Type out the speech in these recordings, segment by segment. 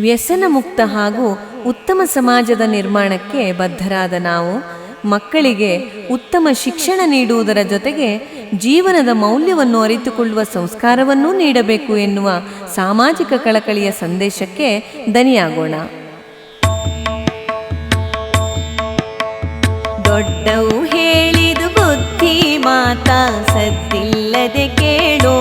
ವ್ಯಸನ ಮುಕ್ತ ಹಾಗೂ ಉತ್ತಮ ಸಮಾಜದ ನಿರ್ಮಾಣಕ್ಕೆ ಬದ್ಧರಾದ ನಾವು, ಮಕ್ಕಳಿಗೆ ಉತ್ತಮ ಶಿಕ್ಷಣ ನೀಡುವುದರ ಜೊತೆಗೆ ಜೀವನದ ಮೌಲ್ಯವನ್ನು ಅರಿತುಕೊಳ್ಳುವ ಸಂಸ್ಕಾರವನ್ನೂ ನೀಡಬೇಕು ಎನ್ನುವ ಸಾಮಾಜಿಕ ಕಳಕಳಿಯ ಸಂದೇಶಕ್ಕೆ ದನಿಯಾಗೋಣ ದೊಡ್ಡವು ಹೇಳಿದು ಬುದ್ಧಿ ಮಾತಾ ಸದ್ದಿಲ್ಲದೆ ಕೇಳೋ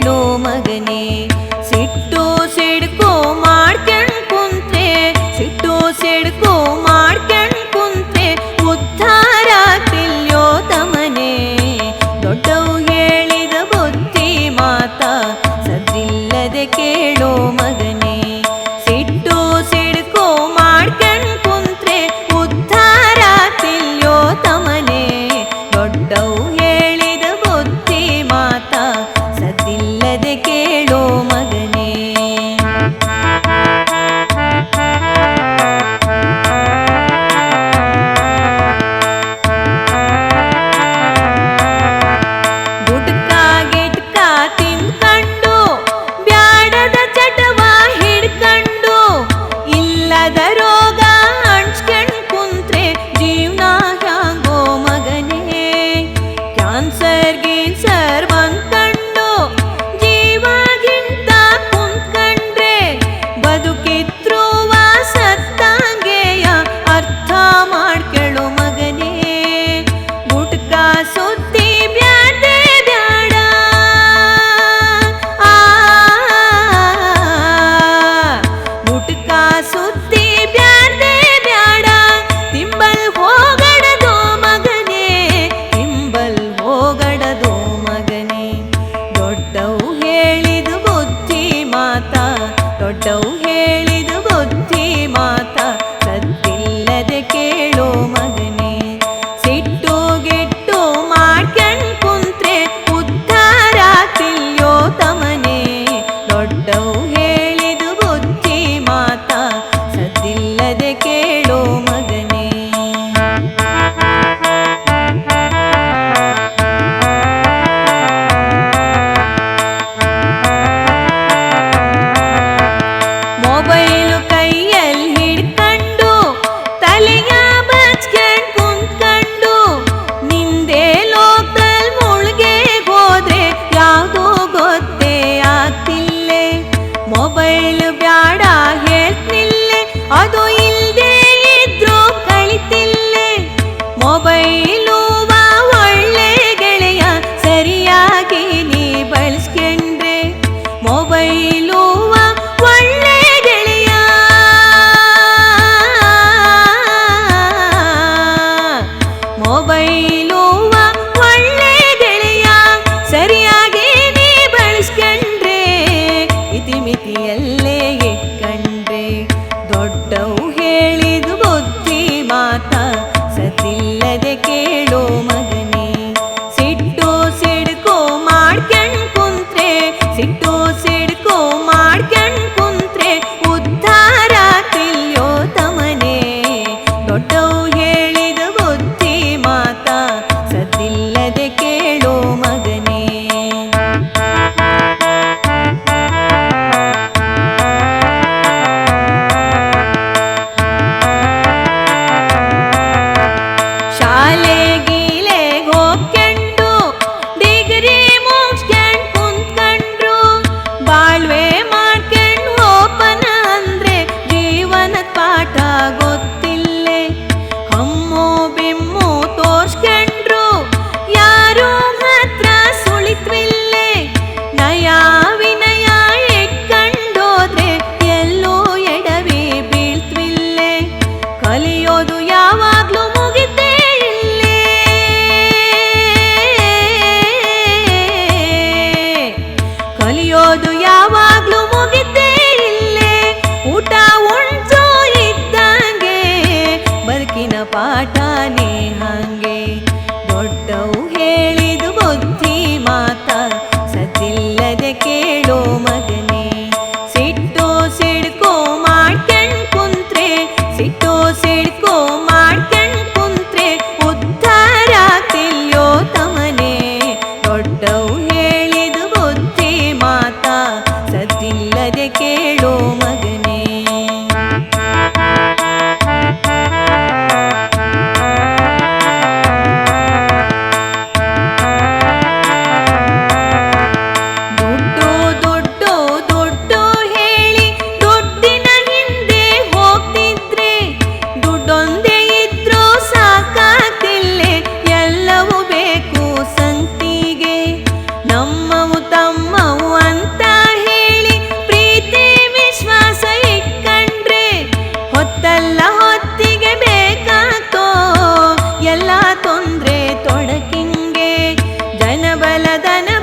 ಹೇಳೋ ಮಗನೇ ಸಿಟ್ಟು ಸಿಡ್ಕೋ ಮಾಡ್ಕೊಂಡ್ ಕುಂತೆ ಸಿಟ್ಟು ಸಿಡ್ಕೋ ಮಾಡ್ I'll ജലധന